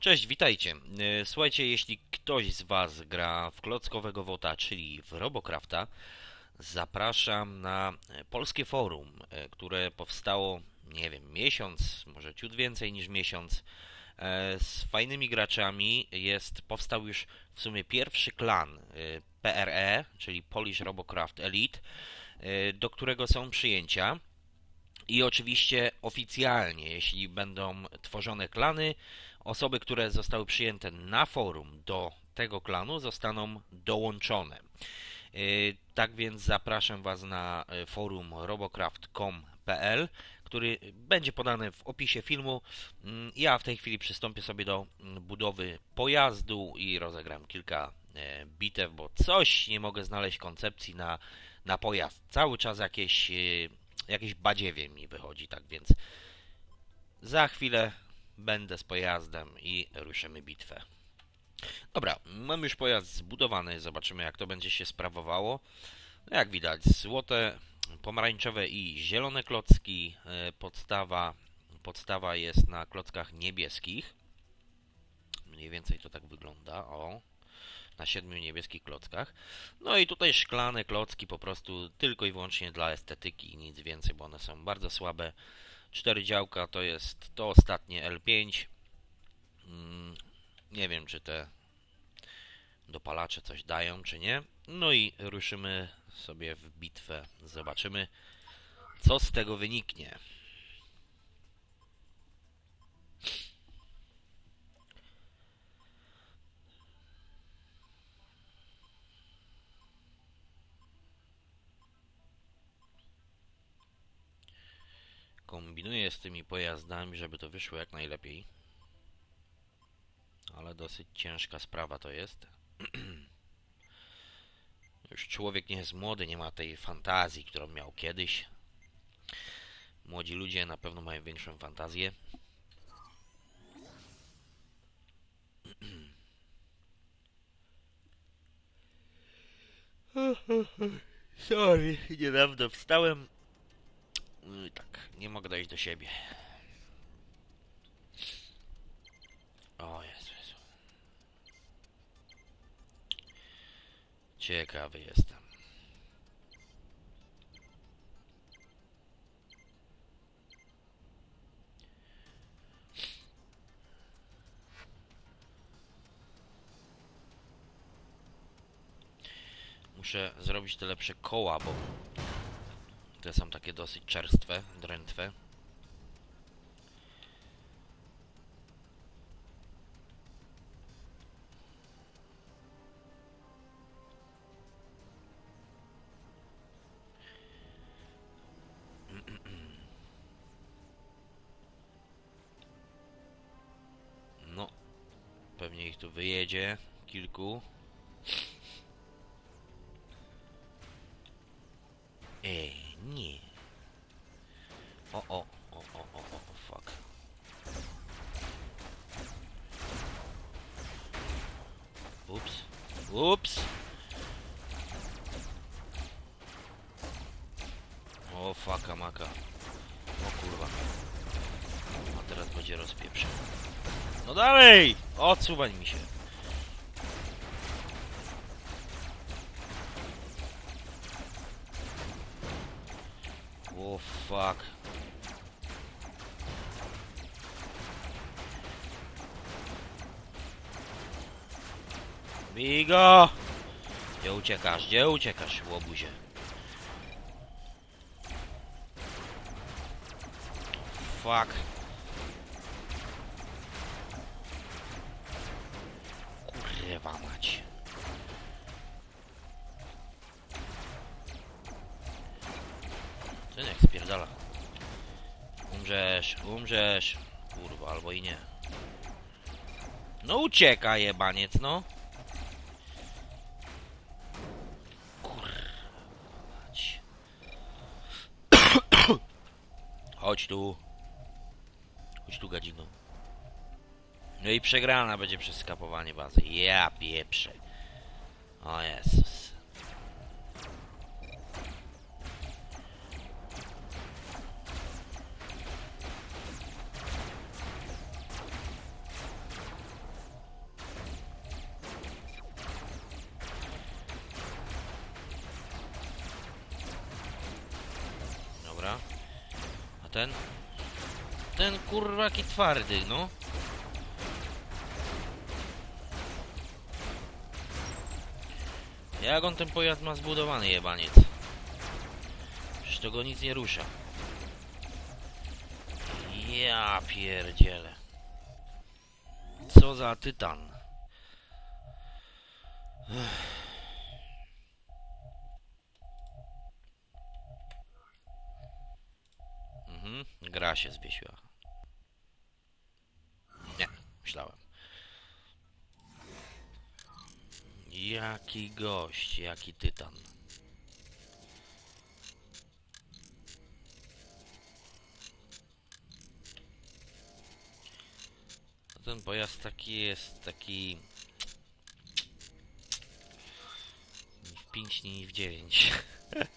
Cześć, witajcie. E, Słuchajcie, jeśli ktoś z Was gra w klockowego wota, czyli w Robocrafta, zapraszam na polskie forum, e, które powstało, nie wiem, miesiąc, może ciut więcej niż miesiąc, e, z fajnymi graczami. Jest, powstał już w sumie pierwszy klan PRE, czyli Polish Robocraft Elite, do którego są przyjęcia. I oczywiście oficjalnie, jeśli będą tworzone klany, osoby, które zostały przyjęte na forum do tego klanu, zostaną dołączone. Yy, Tak więc zapraszam Was na y, forum robocraft.com.pl, który będzie podany w opisie filmu. Mm, Ja w tej chwili przystąpię sobie do mm, budowy pojazdu i rozegram kilka e, bitew, bo coś nie mogę znaleźć koncepcji na, na pojazd. Cały czas jakieś, y, jakieś badziewie mi wychodzi, tak więc za chwilę będę z pojazdem i ruszymy bitwę. Dobra, mam już pojazd zbudowany, zobaczymy jak to będzie się sprawowało. No, Jak widać, złote, pomarańczowe i zielone klocki. e, Podstawa, podstawa jest na klockach niebieskich. Mniej więcej to tak wygląda. O, na siedmiu niebieskich klockach. No i tutaj szklane klocki po prostu tylko i wyłącznie dla estetyki, nic więcej, bo one są bardzo słabe. Cztery działka to jest to ostatnie L5. Mm, Nie wiem, czy te dopalacze coś dają, czy nie. No i ruszymy sobie w bitwę. Zobaczymy, co z tego wyniknie. Kombinuję z tymi pojazdami, żeby to wyszło jak najlepiej. Ale dosyć ciężka sprawa to jest. Już człowiek nie jest młody, nie ma tej fantazji, którą miał kiedyś. Młodzi ludzie na pewno mają większą fantazję. Sorry, niedawno wstałem. No tak, nie mogę dojść do siebie. O Jezu, Jezu. Ciekawy jestem. Muszę zrobić te lepsze koła, bo te są takie dosyć czerstwe, drętwe. No, pewnie ich tu wyjedzie kilku. Ups. O, faka maka. O kurwa. A teraz będzie rozpieprzał. No dalej! Odsuwań mi się. O fuck. Bigo! Gdzie uciekasz? Gdzie uciekasz, łobuzie? Fuck. Kurwa mać. Ten jak spierdala. Umrzesz, umrzesz. Kurwa, albo i nie. No ucieka jebaniec, no. Chodź tu. Chodź tu, gadzino. No i przegrana będzie przez skapowanie bazy. Ja pieprzę. O Jezus. Ten... Ten kurwa jaki twardy, no. Jak on ten pojazd ma zbudowany, jebaniec? Przecież to go nic nie rusza. Ja pierdzielę. Co za tytan. Mhm, gra się zwiesiła. Nie, myślałem. Jaki gość, jaki tytan. Ten pojazd taki jest, taki... Ni w 5, ni w 9.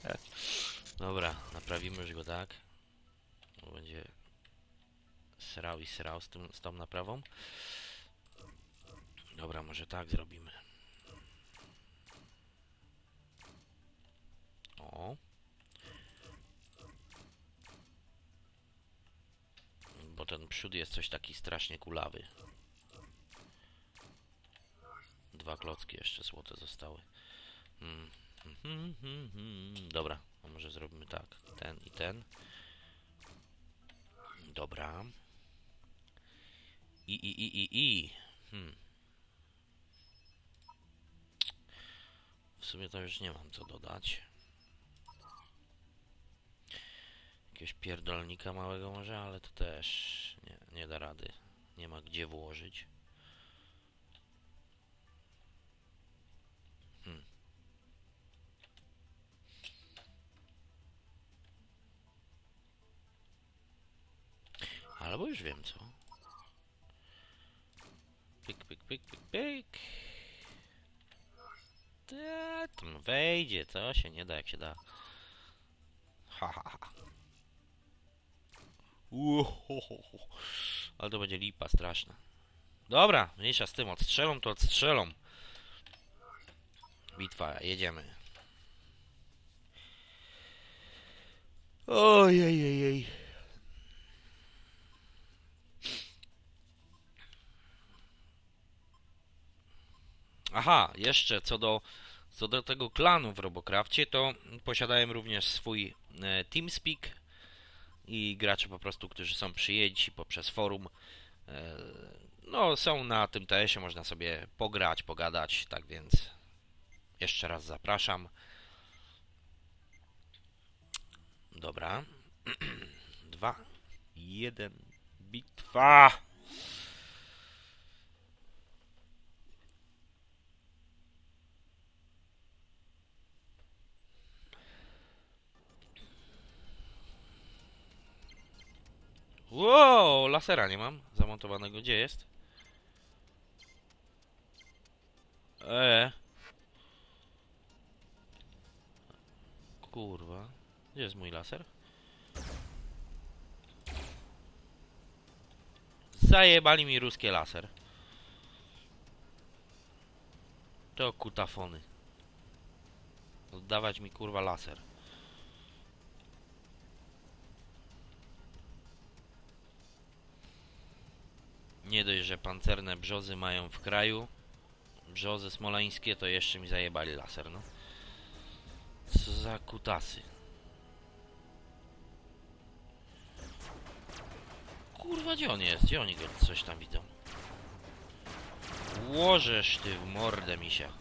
Dobra, naprawimy już go tak. Srał i srał z, tym, z tą naprawą. Dobra, może tak zrobimy. O. Bo ten przód jest coś taki strasznie kulawy. Dwa klocki jeszcze złote zostały. Mm. Mhm, mhm, mhm. Dobra, a może zrobimy tak. Ten i ten. Dobra. I. Hmm. W sumie to już nie mam co dodać. Jakiegoś pierdolnika małego może, ale to też nie, nie da rady. Nie ma gdzie włożyć. Hmm. Albo już wiem co. Pyk, pyk, pyk, pyk. Ta, tam wejdzie, co się nie da jak się da. Ha, ha, ha. Ale to będzie lipa straszna. Dobra, mniejsza z tym, odstrzelą to odstrzelą. Bitwa, jedziemy. Ojej, ojej, ojej. Aha, jeszcze co do, co do tego klanu w Robocrafcie, to posiadałem również swój e, TeamSpeak i gracze po prostu, którzy są przyjęci poprzez forum, e, no są na tym TS-ie, można sobie pograć, pogadać, tak więc jeszcze raz zapraszam. Dobra. Dwa, jeden, bitwa! Wow, lasera nie mam zamontowanego. Gdzie jest? Eee. Kurwa. Gdzie jest mój laser? Zajebali mi ruskie laser. To kutafony. Oddawać mi kurwa laser. Nie dość, że pancerne brzozy mają w kraju brzozy smoleńskie, to jeszcze mi zajebali laser, no. Co za kutasy. Kurwa, gdzie on jest? Gdzie oni go coś tam widzą? Łożesz ty w mordę, misia.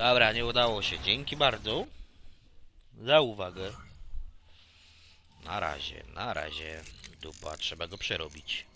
Dobra, nie udało się. Dzięki bardzo za uwagę. Na razie, na razie. Dupa, trzeba go przerobić.